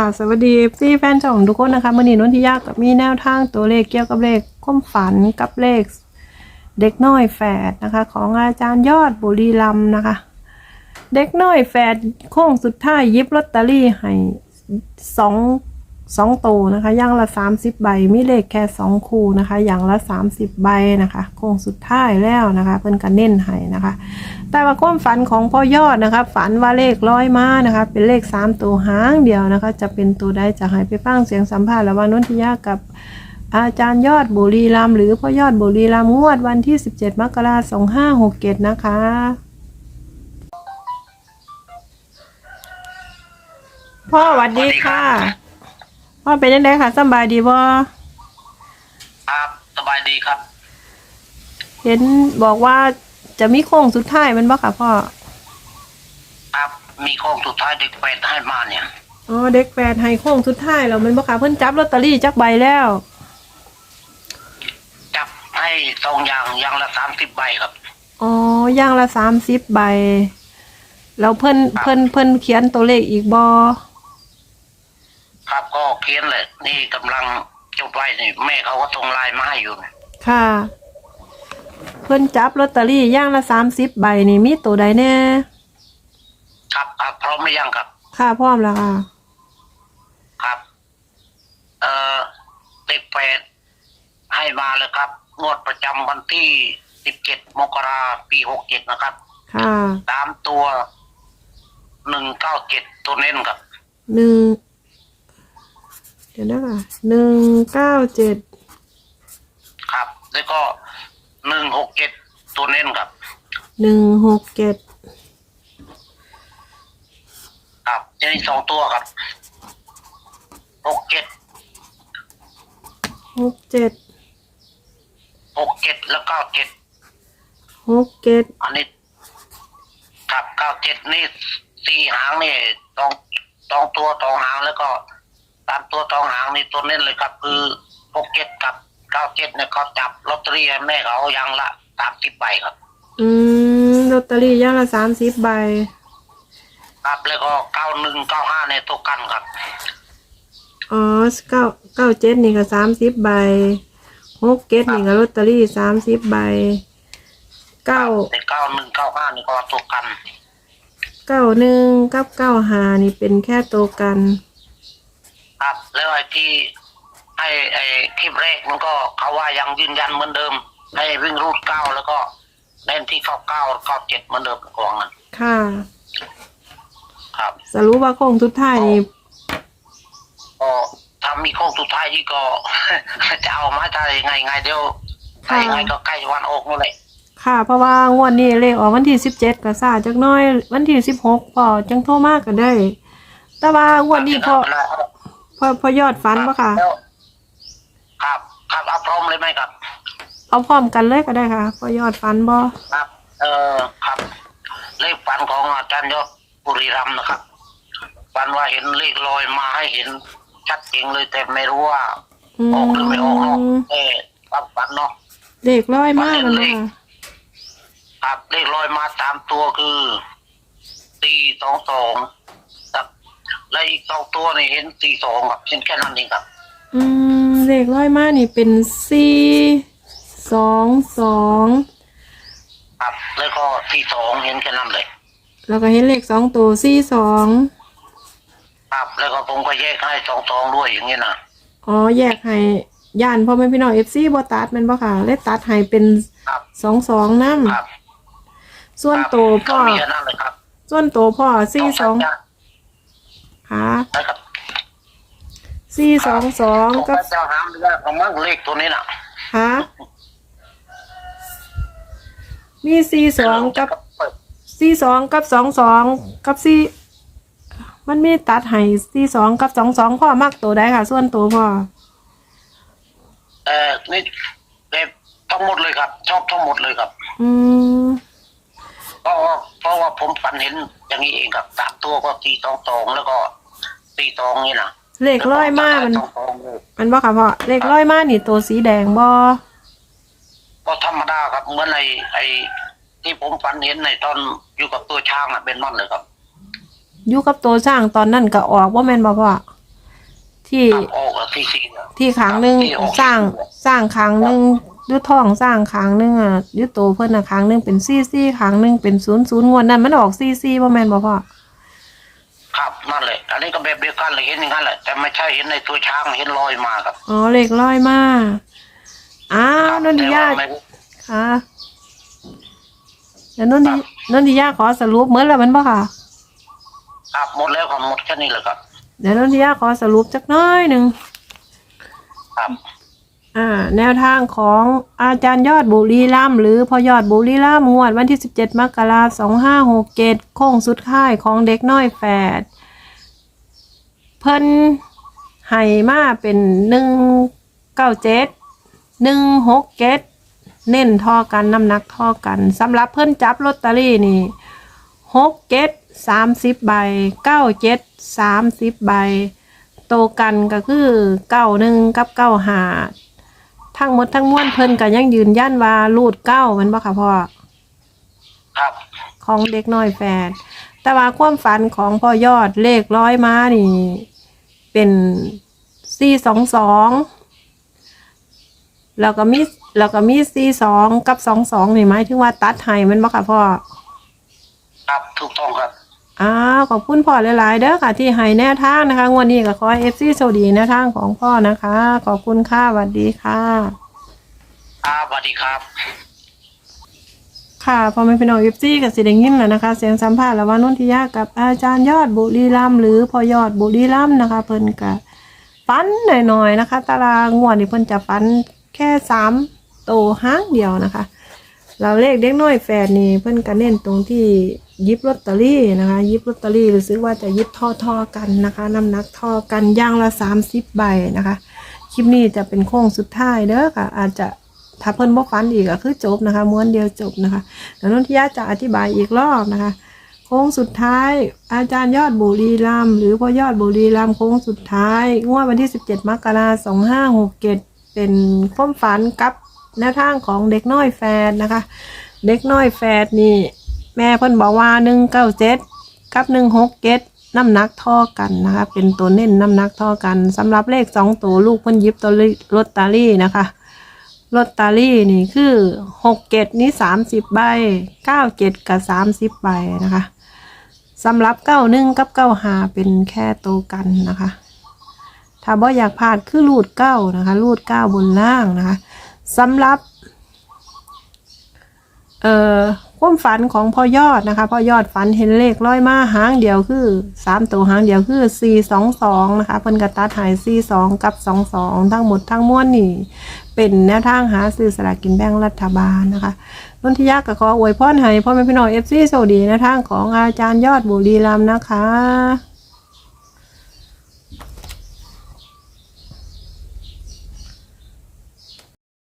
ค่ะสวัสดีพี่แฟนช่องทุกคนนะคะมื่อนี้นนทิยากับมีแนวทางตัวเลขเกี่ยวกับเลขความฝันกับเลข เด็กน้อยแฝดนะคะ ของอาจารย์ยอดบุรีลำนะคะ เด็กน้อยแฝดโค้งสุดท้ายยิบลอตเตอรี่ให้สอง สองโตวนะคะอย่างละสามสิบใบมีเลขแค่สองคู่นะคะ อย่างละสามสิบใบนะคะโค้งสุดท้ายแล้วนะคะเพิ่นก็เน้นให้นะคะ แต่ว่าความฝันของพ่อยอดนะคะ ฝันว่าเลขร้อยมานะคะ เป็นเลขสามตัวหางเดียวนะคะ จะเป็นตัวใดจะให้ไปฟังเสียงสัมภาษณ์ระหว่างนนทิยากับอาจารย์ยอดบุรีรัมหรือพ่อยอดบุรีรัมงวดวันที่ 17 มกราคม2567 นะคะ พ่อสวัสดีค่ะ พ่อเป็นยังไงคะสำบายดีบ่ครับสบายดีครับ เห็นบอกว่าจะมีโค้งสุดท้ายแมันบ่ค่ะพ่อครับมีโค้งสุดท้ายเด็กเป็ดให้มาเนี่ยอ๋อเด็กแปดให้โค้งสุดท้ายแล้วแมันบ่ค่ะเพิ่นจับลอตเตอรี่จักใบแล้ว จับให้สองอย่างอย่างละสามสิบใบครับอ๋อย่างละสามสิบใบแล้วเพิ่นเพิ่นเพิ่นเขียนตัวเลขอีกบอ ครับก็เขียนเลยนี่กำลังจดไว้นี่แม่เขาก็ส่งไลน์มาให้อยู่นะค่ะ เพิ่นจับลอตเตอรี่ย่างละสามสิบใบนี่มีตัวใดแน่ ครับครับพร้อมหรือยังครับ ค่ะพร้อมแล้วค่ะ ครับ เอ่อเด็กเป็ดให้มาเลยครับ งวดประจำวันที่สิบเจ็ดมกราปีหกเจ็ดนะครับค่ะ ตามตัวหนึ่งเก้าเจ็ดตัวเน้นครับหนึ่ง เดี๋ยวนะค่ะหนึ่งเก้าเจ็ดครับ แล้วก็หนึ่งหกเจ็ดตัวเน้นครับ หนึ่งหกเจ็ดครับจะมีสองตัวครับหกเจ็ดหกเจ็ดหกเจ็ดแล้วเก้าเจ็ดหกเจ็ดอันนี้ครับเก้าเจ็ดนี่สี่หางนี่สองสองตัวสองหางแล้วก็ ตามตัวสองหางนี่ตัวเน้นเลยครับ คือหกเจ็ดกับเก้าเจ็ดเนี่ยเขาจับลอตเตอรี่ให้แม่เขาอย่างละสามสิบใบครับ อืมลอตเตอรี่ย่างละสามสิบใบ ครับแล้วก็เก้าหนึ่งเก้าห้าในตัวกันครับ อ๋อเก้าเก้าเจ็ดนี่ก็สามสิบใบหกเจ็ดนี่ก็ลอตเตอรี่สามสิบใบเก้าแต่เก้าหนึ่งเก้าห้านี่ก็ตัวกัน เก้าหนึ่งกับเก้าหานี่เป็นแค่ตัวกัน ครับ แล้วไอ้ที่ให้ไอ้คลิปแรกมันก็เขาว่ายังยืนยันเหมือนเดิม ให้วิ่งรูดเก้าแล้วก็เล่นที่เข้าเก้าเก้าเจ็ดเหมือนเดิมกองนั้นค่ะ ครับสรุปว่าโค้งสุดท้ายนี่ก็ถ้ามีโค้งสุดท้ายที่ก็ จะเอามาถ้ายังไงไงเดี๋ยวถ้ายังไงก็ใกล้วันออกนู่นแหละค่ะ เพราะว่างวดนี้เลขออกวันที่สิบเจ็ดก็ซาจักหน้อย วันที่สิบหกพอจังโทรมากก็ได้ แต่ว่างวดนี้พอ พอพอยอดฝันปะค่ะ แล้วครับครับเอาพร้อมเลยไหมครับ เอาพร้อมกันเลยก็ได้ค่ะพอยอดฝันบ่ครับ เออครับ เลขฝันของอาจารย์ยอดบุรีรัมย์นะครับฝันว่าเห็นเลขลอยมาให้เห็นชัดเจนเลยแต่ไม่รู้ว่าอืออกหรือไม่ออกเนาะมเออความฝันเนาะเลขร้อยมากมันเลนะขคะครับเลขลอยมาตามตัวคือสี่สองสองครับ และอีกสองตัวนี่เห็นสี่สองครับเห็นแค่นั้นเองครับ อืมเลขร้อยมากนี่เป็นสี่สองสองครับ แล้วก็สี่สองเห็นแค่นั้นเลยแล้วก็เห็นเลขสองตัวสี่สองครับแล้วก็ผมก็แยกให้สองสองด้วยอย่างนี้นะอ๋อแยกให้ย่านพ่อแม่พี่น้องเอฟซีบอตัดแมันบ่ค่ะเลยตัดให้เป็นครับสองสองน้ครับำส่วนโตวพ่อก็มีแค่นั้นเลยครับส่วนโตวพ่อสี่สอง ค่ะนะครับสี่สองสองผมกับก็จะหาไม่ได้ของมั่งเลขตัวนี้น่ะค่ะมีสี่สองกับสี่สองกับสองสองกับสี่มันมีตัดให้สี่สองกับสองสองพ่อมักตัวใดค่ะ ส่วนตัวพ่อเออนี่เด็ทั้งหมดเลยครับ ชอบทั้งหมดเลยครับ อืมเพราะว่าเพราะว่าผมฝันเห็นอย่างนี้เองครับสามตัวก็สี่สองสองแล้วก็ สี่สองนี่นะเลขร้อยมากมันสองสองเลยมันบ่ค่ะพ่อเลขร้อยมากนี่ตัวสีแดงบ่ก็ธรรมดาครับเหมื่อนในไอ้ที่ผมฝันเห็นในตอนอยู่กับตัวช้างอะเป็นนอนเลยครับ อยู่กับตัวช่างตอนนั้นก็ออกว่าแม่นบ่พ่อที่ครับออกกับที่สี่ที่ครั้งหนึ่งที่ออกสร้างสร้างครั้งหนึ่งยุทองสร้างครั้งหนึ่งอะยุโตเพิ่นอะครั้งหนึ่งเป็นซี่ซี่ครั้งหนึ่งเป็นศูนย์ศูนย์งวดนั้นมันออกซี่ซี่บ่แม่นบ่พ่อครับ นั่นแหละ อันนี้ก็แบบเดียวกันเลยเห็นอย่างนั้นแหละ แต่ไม่ใช่เห็นในตัวช้างเห็นลอยมาครับอ๋อเลขร้อยมาอ้าวครับนนทิยาแต่ว่ไม่รู้ค่ะเดี๋ยวนนทินนทิยาขอสรุปเหมือนแล้วมันบ่ค่ะ ครับหมดแล้วครับหมดแค่นี้เลยครับ เดี๋ยวนนทิยาขอสรุปจักหน้อยหนึ่งครับอ่าแนวทางของอาจารย์ยอดบุรีรัมย์หรือพอยอดบุรีรัมย์งวดวันที่ 17 มกราคม2567 โค้งสุดท้ายของเด็กน้อยแฝด เพิ่นให้มาเป็น197 167เน้นท่อกันน้ำหนักท่อกันสำหรับเพิ่นจับลอตเตอรี่นี่หกเจ็ดสามสิบใบเก้าเจ็ดสามสิบใบ โตกันก็คือเก้าหนึ่งกับเก้าหาทั้งหมดทั้งมวลเพิ่นก็ยังยืนยันว่ารูดเก้าแมันบ่ค่ะพ่อครับของเด็กน้อยแฝดแต่ว่าความฝันของพ่อยอดเลขร้อยมานี่ เป็นสี่สองสองแล้วก็มีแล้วก็มีสี่สองกับสองสองนี่หมายถึงว่าตัดให้แมันบ่ค่ะพ่อ ครับถูกต้องครับ อ้าวขอบคุณพ่อหลาย ๆ เด้อค่ะที่ให้แนวทางนะคะงวันนี้ก็ขอเอฟซีโชคดีแนวทางของพ่อนะคะ ขอบคุณค่ะสวัสดีค่ะครับสวัสดีครับ ค่ะพอไม่เป็นอเอฟซี่กับสิเดงินแล้วนะคะ เสียงสัมภาษณ์ระหว่างนุ่นทิยากับอาจารย์ยอดบุรีรัมย์หรือพอยอดบุรีรัมย์นะคะ เพิ่นกะฟันหน่อยๆนะคะ ตารางงวดนี่เพิ่นจะฟันแค่สามโตห้างเดียวนะคะ เราเลขเด็กน้อยแฝดนี่เพิ่นก็เน้นตรงที่ยิบลอตเตอรี่นะคะยิบลอตเตอรี่หรู้สึกว่าจะยิบท่อๆกันนะคะน้ำหนักท่อกันย่างละสามสิบใบนะคะ คลิปนี้จะเป็นโค้งสุดท้ายเด้อค่ะ อาจจะ ถ้าเพิ่นบ่ฟันอีกก็คือจบนะคะ ม้วนเดียวจบนะคะแล้วนนทิยาจะอธิบายอีกรอบนะคะ โค้งสุดท้ายอาจารย์ยอดบุรีรัมย์หรือพ่อยอดบุรีรัมย์โค้งสุดท้ายงวดวันที่ 17 มกราคม2567 เป็นความฝันกับแนวทางของเด็กน้อยแฟนนะคะ เด็กน้อยแฟดนี่ แม่เพิ่นบอกว่าหนึ่งเก้าเจ็ดกับหนึ่งหกเจ็ดน้ำหนักท่อกันนะคะ เป็นตัวเน้นน้ำหนักท่อกันสำหรับเลขสองตัวลูกเพิ่นยิบตัวลอตเตอรี่นะคะ ลอตเตอรี่นี่คือหกเจ็ดนี่สามสิบใบเก้าเจ็ดกับสามสิบใบนะคะสำหรับเก้าหนึ่งกับเก้าหาเป็นแค่ตัวกันนะคะถ้าบ่อยากพลาดคือรูดเก้านะคะรูดเก้าบนล่างนะคะสำหรับเอ่อความฝันของพ่อยอดนะคะพ่อยอดฝันเห็นเลขร้อยมาหางเดียวคือสามตัวหางเดียวคือสี่สองสองนะคะเพิ่นกระตัดหายสี่สองกับสองสองทั้งหมดทั้งมวลนี่ เป็นแนวทางหาซื้อสลากกินแบ่งรัฐบาลนะคะนนทิยาก็ขออวยพรให้พ่อแม่พี่น้องเอฟซีโชคดีแนวทางของอาจารย์ยอดบุรีรัมย์นะคะ